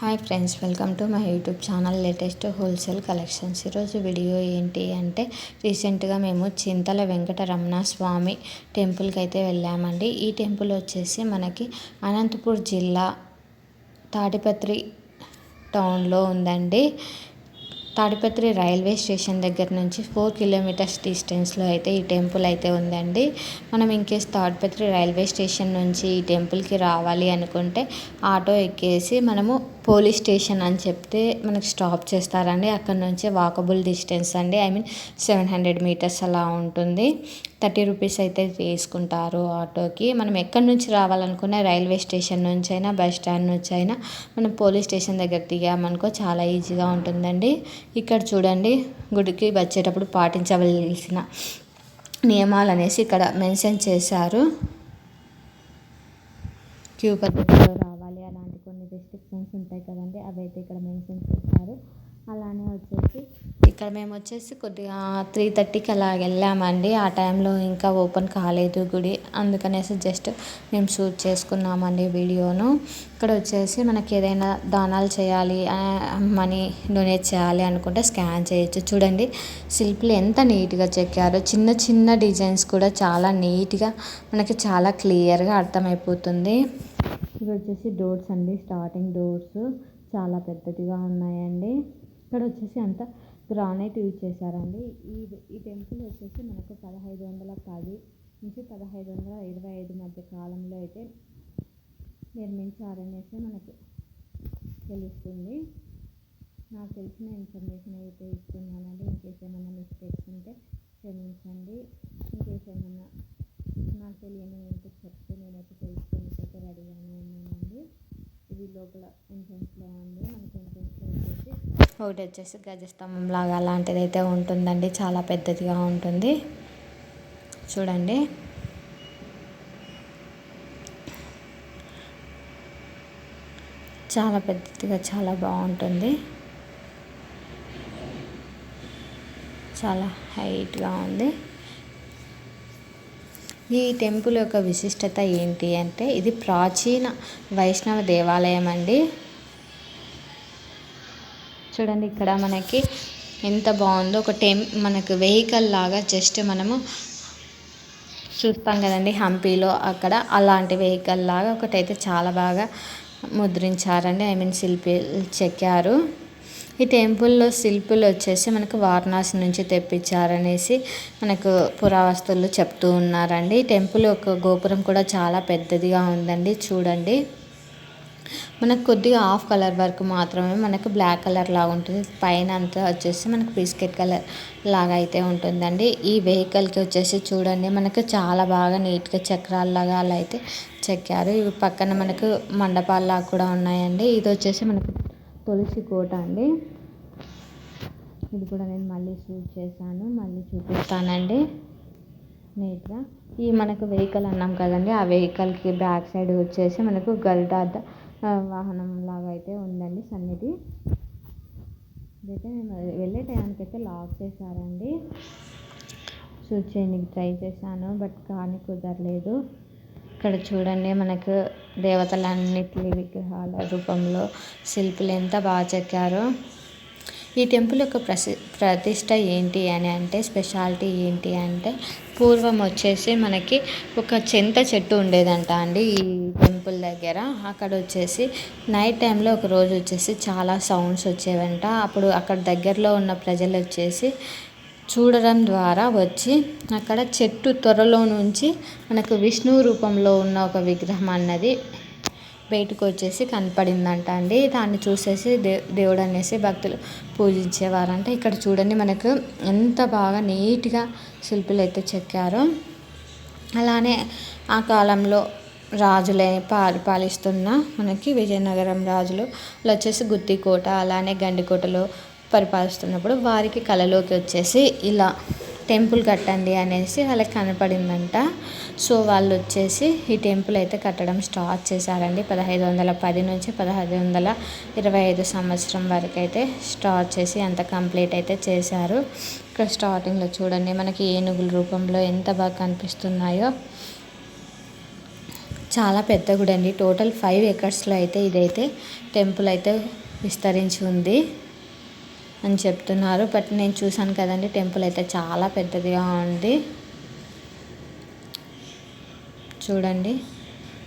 Hi friends welcome to my YouTube channel latest wholesale collections. ఈరోజు video ఏంటి అంటే రీసెంట్గా మేము చింతల వెంకటరమణ స్వామి టెంపుల్కి అయితే వెళ్ళామండి. ఈ టెంపుల్ వచ్చేసి మనకి అనంతపూర్ జిల్లా తాటిపత్రి టౌన్లో ఉందండి. తాడిపత్రి రైల్వే స్టేషన్ దగ్గర నుంచి ఫోర్ కిలోమీటర్స్ డిస్టెన్స్లో అయితే ఈ టెంపుల్ అయితే ఉందండి. మనం ఇంకేస్ తాడిపత్రి రైల్వే స్టేషన్ నుంచి ఈ టెంపుల్కి రావాలి అనుకుంటే ఆటో ఎక్కేసి మనము పోలీస్ స్టేషన్ అని చెప్తే మనకు స్టాప్ చేస్తారండి. అక్కడ నుంచి వాకబుల్ డిస్టెన్స్ అండి. I mean seven hundred metres అలా ఉంటుంది. థర్టీ రూపీస్ అయితే తీసుకుంటారు ఆటోకి. మనం ఎక్కడి నుంచి రావాలనుకున్న రైల్వే స్టేషన్ నుంచి అయినా బస్ స్టాండ్ నుంచి అయినా మనం పోలీస్ స్టేషన్ దగ్గర దిగామనుకో చాలా ఈజీగా ఉంటుందండి. ఇక్కడ చూడండి గుడికి వచ్చేటప్పుడు పాటించవలసిన నియమాలు అనేసి ఇక్కడ మెన్షన్ చేశారు. క్యూ పద్ధతిలో రావాలి. అలాంటి కొన్ని రెస్ట్రిక్షన్స్ ఉంటాయి కదండి అవి అయితే ఇక్కడ మెన్షన్ చేశారు. అలానే వచ్చేసి ఇక్కడ మేము వచ్చేసి కొద్దిగా త్రీ థర్టీకి అలా వెళ్ళామండి. ఆ టైంలో ఇంకా ఓపెన్ కాలేదు గుడి. అందుకనేసి జస్ట్ మేము షూట్ చేసుకున్నామండి వీడియోను. ఇక్కడ వచ్చేసి మనకి ఏదైనా దానాలు చేయాలి మనీ డొనేట్ చేయాలి అనుకుంటే స్కాన్ చేయొచ్చు. చూడండి శిల్పులు ఎంత నీట్గా చెక్కారో. చిన్న చిన్న డిజైన్స్ కూడా చాలా నీట్గా మనకి చాలా క్లియర్గా అర్థమైపోతుంది. ఇవి వచ్చేసి డోర్స్ అండి స్టార్టింగ్ డోర్స్ చాలా పెద్దదిగా ఉన్నాయండి. ఇక్కడ వచ్చేసి అంతా గ్రానైట్ యూజ్ చేశారండి. ఈ ఈ టెంపుల్ వచ్చేసి మనకు పదహైదు వందల పది నుంచి పదహైదు వందల ఇరవై ఐదు మధ్య కాలంలో అయితే నిర్మించారనేసి మనకు తెలుస్తుంది. నాకు తెలిసిన ఇన్ఫర్మేషన్ అయితే ఇస్తున్నాను ఇంకేస్ ఏమైనా మిస్టేక్స్ ఉంటే క్షమించండి ఇంకేస్ ఏమైనా నాకు తెలియని ఏంటో చెప్తే నేనైతే తెలుసుకోనికి అయితే రెడీగానే ఉన్నానండి ఇది లోపల ఎంట్రన్స్లో ఉంది మనకి ఎంట్రన్స్లో వచ్చేసి ఇంకోటి వచ్చేసి గజస్తంభం లాగా అలాంటిది అయితే ఉంటుందండి. చాలా పెద్దదిగా ఉంటుంది. చూడండి. చాలా పెద్దదిగా చాలా బాగుంటుంది. చాలా హైట్గా ఉంది. ఈ టెంపుల్ యొక్క విశిష్టత ఏంటి అంటే ఇది ప్రాచీన వైష్ణవ దేవాలయం అండి చూడండి ఇక్కడ మనకి ఎంత బాగుందో. ఒక టెం మనకు వెహికల్ లాగా జస్ట్ మనము చూస్తాం కదండి హంపీలో అక్కడ. అలాంటి వెహికల్ లాగా ఒకటైతే చాలా బాగా ముద్రించారండి. ఐ మీన్ శిల్పి చెక్కారు. ఈ టెంపుల్లో శిల్పులు వచ్చేసి మనకు వారణాసి నుంచి తెప్పించారనేసి మనకు పురావస్తులు చెప్తూ ఉన్నారండి. టెంపుల్ యొక్క గోపురం కూడా చాలా పెద్దదిగా ఉందండి చూడండి. మనకు కొద్దిగా ఆఫ్ కలర్ వర్క్ మాత్రమే మనకు బ్లాక్ కలర్ లాగా ఉంటుంది. పైన అంతా వచ్చేసి మనకు బిస్కెట్ కలర్ లాగా అయితే ఉంటుందండి. ఈ వెహికల్కి వచ్చేసి చూడండి మనకు చాలా బాగా నీట్గా చక్రాల్లాగా అలా అయితే చెక్కారు. ఇవి పక్కన మనకు మండపాల్లాగా కూడా ఉన్నాయండి. ఇది వచ్చేసి మనకు తులసి కోట అండి. ఇది కూడా నేను మళ్ళీ షూట్ చేశాను మళ్ళీ చూపిస్తానండి. నీట్గా ఈ మనకు వెహికల్ అన్నాం కదండి ఆ వెహికల్కి బ్యాక్ సైడ్ వచ్చేసి మనకు గల్దా వాహనం లాగా అయితే ఉందండి సన్నిధి. ఇదైతే నేను వెళ్ళే టైంకి అయితే లాక్ చేశారండి. షూట్ చేయడానికి ట్రై చేశాను బట్ కానీ కుదరలేదు. ఇక్కడ చూడండి మనకు దేవతలన్నిటి విగ్రహాల రూపంలో శిల్పులు ఎంత బాగా చెక్కారో. ఈ టెంపుల్ యొక్క ప్రసి ప్రతిష్ట ఏంటి అని అంటే స్పెషాలిటీ ఏంటి అంటే పూర్వం వచ్చేసి మనకి ఒక చింత చెట్టు ఉండేదంట అండి ఈ టెంపుల్ దగ్గర. అక్కడ వచ్చేసి నైట్ టైంలో ఒక రోజు వచ్చేసి చాలా సౌండ్స్ వచ్చేవంట. అప్పుడు అక్కడ దగ్గరలో ఉన్న ప్రజలు వచ్చేసి చూడడం ద్వారా వచ్చి అక్కడ చెట్టు త్వరలో నుంచి మనకు విష్ణు రూపంలో ఉన్న ఒక విగ్రహం అన్నది బయటకు వచ్చేసి కనపడిందంట అండి. దాన్ని చూసేసి దే దేవుడు అనేసి భక్తులు పూజించేవారంట. ఇక్కడ చూడండి మనకు ఎంత బాగా నీట్గా శిల్పులు అయితే చెక్కారో. అలానే ఆ కాలంలో రాజులే పరిపాలిస్తున్న మనకి విజయనగరం రాజులు వచ్చేసి గుత్తికోట అలానే గండికోటలో పరిపాలిస్తున్నప్పుడు వారికి కళలోకి వచ్చేసి ఇలా టెంపుల్ కట్టండి అనేసి వాళ్ళకి కనపడిందంట. సో వాళ్ళు వచ్చేసి ఈ టెంపుల్ అయితే కట్టడం స్టార్ట్ చేశారండి. పదహైదు వందల పది నుంచి పదహైదు వందల ఇరవై ఐదు సంవత్సరం వరకు అయితే స్టార్ట్ చేసి అంత కంప్లీట్ అయితే చేశారు. ఇక్కడ స్టార్టింగ్లో చూడండి మనకి ఏనుగుల రూపంలో ఎంత బాగా కనిపిస్తున్నాయో. చాలా పెద్ద గుడి అండి టోటల్ ఫైవ్ ఎకర్స్లో అయితే ఇదైతే టెంపుల్ అయితే విస్తరించి ఉంది. అని చెప్తున్నారు. బట్ నేను చూశాను కదండి టెంపుల్ అయితే చాలా పెద్దదిగా ఉంది. చూడండి.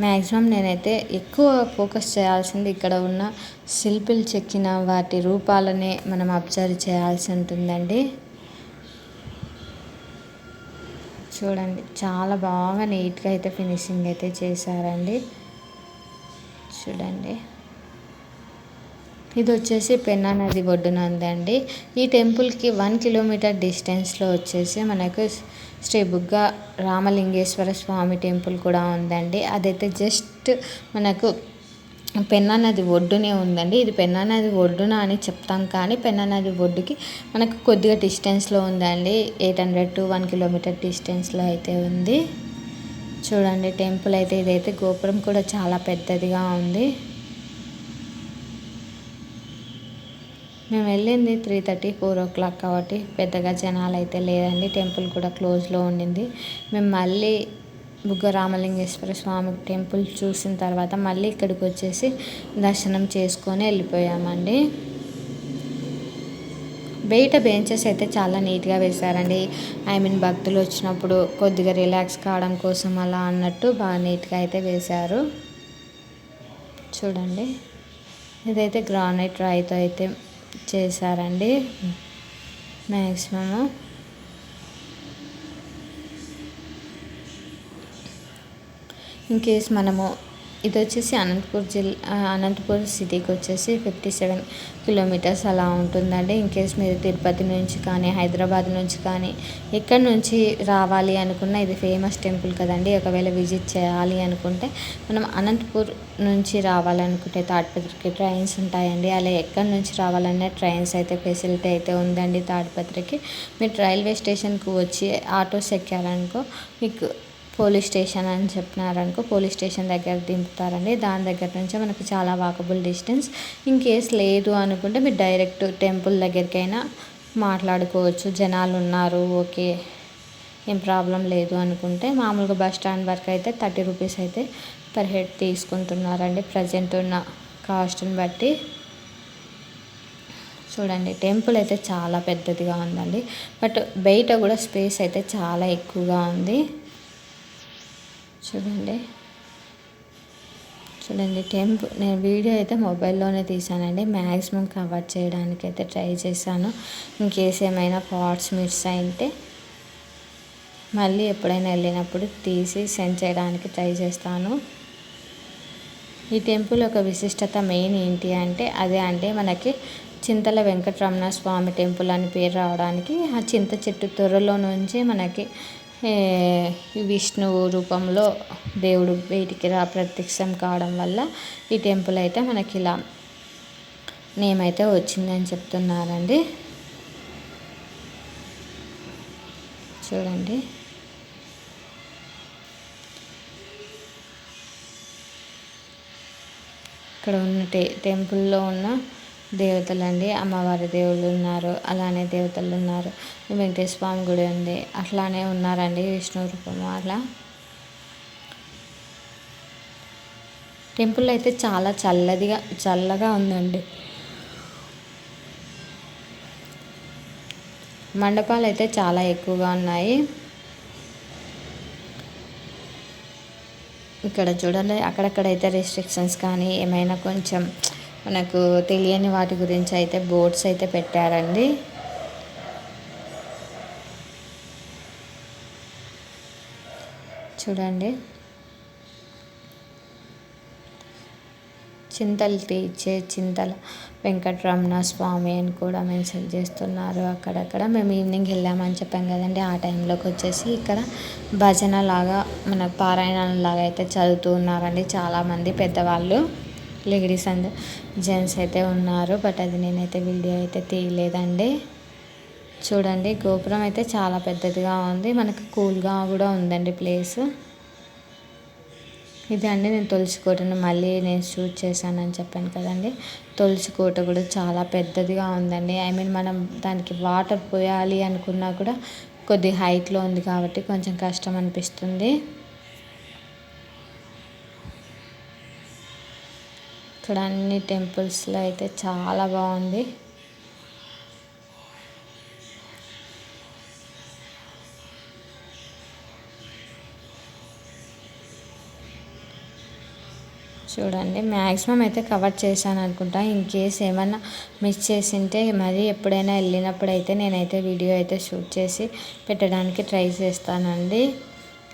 మ్యాక్సిమం నేనైతే ఎక్కువ ఫోకస్ చేయాల్సింది ఇక్కడ ఉన్న శిల్పులు చెక్కిన వాటి రూపాలనే మనం అబ్జర్వ్ చేయాల్సి ఉంటుందండి. చూడండి చాలా బాగా నీట్గా అయితే ఫినిషింగ్ అయితే చేశారండి. చూడండి. ఇది వచ్చేసి పెన్నా నది ఒడ్డున ఉందండి. ఈ టెంపుల్కి వన్ కిలోమీటర్ డిస్టెన్స్లో వచ్చేసి మనకు శ్రీ బుగ్గ రామలింగేశ్వర స్వామి టెంపుల్ కూడా ఉందండి. అదైతే జస్ట్ మనకు పెన్నా నది ఒడ్డునే ఉందండి. ఇది పెన్నా నది ఒడ్డున అని చెప్తాం కానీ పెన్నా నది ఒడ్డుకి మనకు కొద్దిగా డిస్టెన్స్లో ఉందండి. Eight hundred to one kilometre డిస్టెన్స్లో అయితే ఉంది. చూడండి టెంపుల్ అయితే ఇదైతే గోపురం కూడా చాలా పెద్దదిగా ఉంది. మేము వెళ్ళింది three thirty four o'clock కాబట్టి పెద్దగా జనాలు అయితే లేదండి. టెంపుల్ కూడా క్లోజ్లో ఉండింది. మేము మళ్ళీ బుగ్గ రామలింగేశ్వర స్వామి టెంపుల్ చూసిన తర్వాత మళ్ళీ ఇక్కడికి వచ్చేసి దర్శనం చేసుకొని వెళ్ళిపోయామండి. బయట బెంచెస్ అయితే చాలా నీట్గా వేశారండి. ఐ మీన్ భక్తులు వచ్చినప్పుడు కొద్దిగా రిలాక్స్ కావడం కోసం అలా అన్నట్టు బాగా నీట్గా అయితే వేశారు. చూడండి. ఇదైతే గ్రానైట్ రాయితో అయితే చేశారండి. మ్యాక్సిమము ఇన్ కేస్ మనము ఇది వచ్చేసి అనంతపూర్ జిల్లా అనంతపూర్ సిటీకి వచ్చేసి ఫిఫ్టీ సెవెన్ కిలోమీటర్స్ అలా ఉంటుందండి. ఇన్ కేస్ మీరు తిరుపతి నుంచి కానీ హైదరాబాద్ నుంచి కానీ ఎక్కడి నుంచి రావాలి అనుకున్న ఇది ఫేమస్ టెంపుల్ కదండి. ఒకవేళ విజిట్ చేయాలి అనుకుంటే మనం అనంతపూర్ నుంచి రావాలనుకుంటే తాడిపత్రికి ట్రైన్స్ ఉంటాయండి. అలా ఎక్కడి నుంచి రావాలన్నా ట్రైన్స్ అయితే ఫెసిలిటీ అయితే ఉందండి తాడిపత్రికి మీరు రైల్వే స్టేషన్కి వచ్చి ఆటోస్ ఎక్కారనుకో మీకు పోలీస్ స్టేషన్ అని చెప్పినారనుకో పోలీస్ స్టేషన్ దగ్గర దింపుతారండి. దాని దగ్గర నుంచే మనకు చాలా వాకబుల్ డిస్టెన్స్. ఇన్ కేస్ లేదు అనుకుంటే మీరు డైరెక్ట్ టెంపుల్ దగ్గరికైనా మాట్లాడుకోవచ్చు. జనాలు ఉన్నారు ఓకే ఏం ప్రాబ్లం లేదు అనుకుంటే మామూలుగా బస్ స్టాండ్ వరకు అయితే థర్టీ రూపీస్ అయితే పర్ హెడ్ తీసుకుంటున్నారండి. ప్రజెంట్ ఉన్న కాస్ట్ని బట్టి. చూడండి టెంపుల్ అయితే చాలా పెద్దదిగా ఉందండి. బట్ బయట కూడా స్పేస్ అయితే చాలా ఎక్కువగా ఉంది. చూడండి. చూడండి టెంపుల్ నేను వీడియో అయితే మొబైల్లోనే తీసానండి మ్యాక్సిమం కవర్ చేయడానికి అయితే ట్రై చేశాను. ఇంకేస్ ఏమైనా పార్ట్స్ మిస్ అయితే మళ్ళీ ఎప్పుడైనా వెళ్ళినప్పుడు తీసి సెండ్ చేయడానికి ట్రై చేస్తాను. ఈ టెంపుల్ ఒక విశిష్టత మెయిన్ ఏంటి అంటే అదే అంటే మనకి చింతల వెంకటరమణ స్వామి టెంపుల్ అని పేరు రావడానికి ఆ చింత చెట్టు త్వరలో నుంచి మనకి విష్ణువు రూపంలో దేవుడు బయటికి రా ప్రత్యక్షం కావడం వల్ల ఈ టెంపుల్ అయితే మనకి ఇలా నేమ్ అయితే వచ్చిందని చెప్తున్నారండి. చూడండి. ఇక్కడ ఉన్న టె టెంపుల్లో ఉన్న దేవతలండి. అమ్మవారి దేవుళ్ళు ఉన్నారు. అలానే దేవతలు ఉన్నారు. వెంకటేశ్వర స్వామి గుడి ఉంది. అట్లానే ఉన్నారండి విష్ణు రూపము అలా. టెంపుల్ అయితే చాలా చల్లదిగా చల్లగా ఉందండి. మండపాలు అయితే చాలా ఎక్కువగా ఉన్నాయి. ఇక్కడ చూడండి అక్కడక్కడైతే రెస్ట్రిక్షన్స్ కానీ ఏమైనా కొంచెం మనకు తెలియని వాటి గురించి అయితే బోర్డ్స్ అయితే పెట్టారండి. చూడండి. చింతలు తీర్చే చింతల వెంకటరమణ స్వామి అని కూడా మెన్షన్ చేస్తున్నారు అక్కడక్కడ. మేము ఈవినింగ్ వెళ్ళామని చెప్పాం కదండి. ఆ టైంలోకి వచ్చేసి ఇక్కడ భజన లాగా మన పారాయణం లాగా అయితే చదువుతూ ఉన్నారండి చాలామంది పెద్దవాళ్ళు. లేడీస్ అండ్ జెంట్స్ అయితే ఉన్నారు బట్ అది నేనైతే వీడియో అయితే తీయలేదండి. చూడండి గోపురం అయితే చాలా పెద్దదిగా ఉంది. మనకు కూల్గా కూడా ఉందండి ప్లేస్. ఇది అండి నేను తులసి కోటను మళ్ళీ నేను షూట్ చేశానని చెప్పాను కదండి. తులసి కోట కూడా చాలా పెద్దదిగా ఉందండి. ఐ మీన్ మనం దానికి వాటర్ పోయాలి అనుకున్నా కూడా కొద్ది హైట్లో ఉంది కాబట్టి కొంచెం కష్టం అనిపిస్తుంది. ఇక్కడ అన్ని టెంపుల్స్లో అయితే చాలా బాగుంది. చూడండి మ్యాక్సిమం అయితే కవర్ చేశాను అనుకుంటా. ఇన్ కేస్ ఏమన్నా మిస్ చేసింటే మరీ ఎప్పుడైనా వెళ్ళినప్పుడు అయితే నేనైతే వీడియో అయితే షూట్ చేసి పెట్టడానికి ట్రై చేస్తానండి.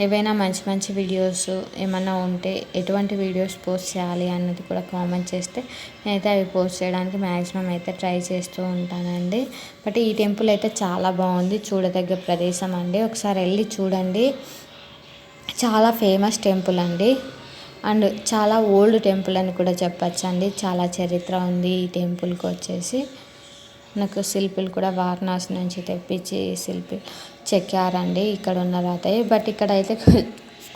ఏవైనా మంచి మంచి వీడియోస్ ఏమైనా ఉంటే ఎటువంటి వీడియోస్ పోస్ట్ చేయాలి అన్నది కూడా కామెంట్ చేస్తే నేనైతే అవి పోస్ట్ చేయడానికి మ్యాక్సిమం అయితే ట్రై చేస్తూ ఉంటానండి. బట్ ఈ టెంపుల్ అయితే చాలా బాగుంది. చూడదగ్గ ప్రదేశం అండి. ఒకసారి వెళ్ళి చూడండి. చాలా ఫేమస్ టెంపుల్ అండి. అండ్ చాలా ఓల్డ్ టెంపుల్ అని కూడా చెప్పచ్చు అండి చాలా చరిత్ర ఉంది ఈ టెంపుల్కి వచ్చేసి. నాకు శిల్పులు కూడా వారణాసి నుంచి తెప్పించి శిల్పి చెక్కారండి ఇక్కడ ఉన్న రాతయ్య బట్ ఇక్కడ అయితే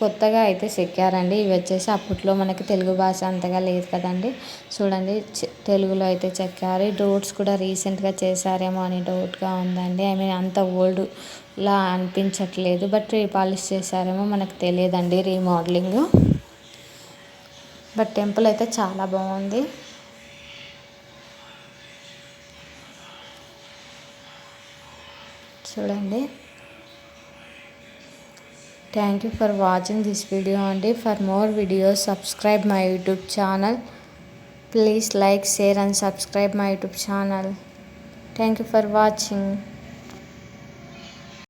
కొత్తగా అయితే చెక్కారండి. ఇవి వచ్చేసి అప్పట్లో మనకి తెలుగు భాష అంతగా లేదు కదండి. చూడండి తెలుగులో అయితే చెక్కారు. డోట్స్ కూడా రీసెంట్గా చేశారేమో అని డౌట్గా ఉందండి. ఐ మీన్ అంత ఓల్డ్ లా అనిపించట్లేదు. బట్ రీపాలిష్ చేశారేమో మనకు తెలియదండి రీమోడలింగ్. బట్ టెంపుల్ అయితే చాలా బాగుంది. చూడండి. Thank you for watching this video అండి for more videos subscribe my YouTube channel please like share and subscribe my YouTube channel thank you for watching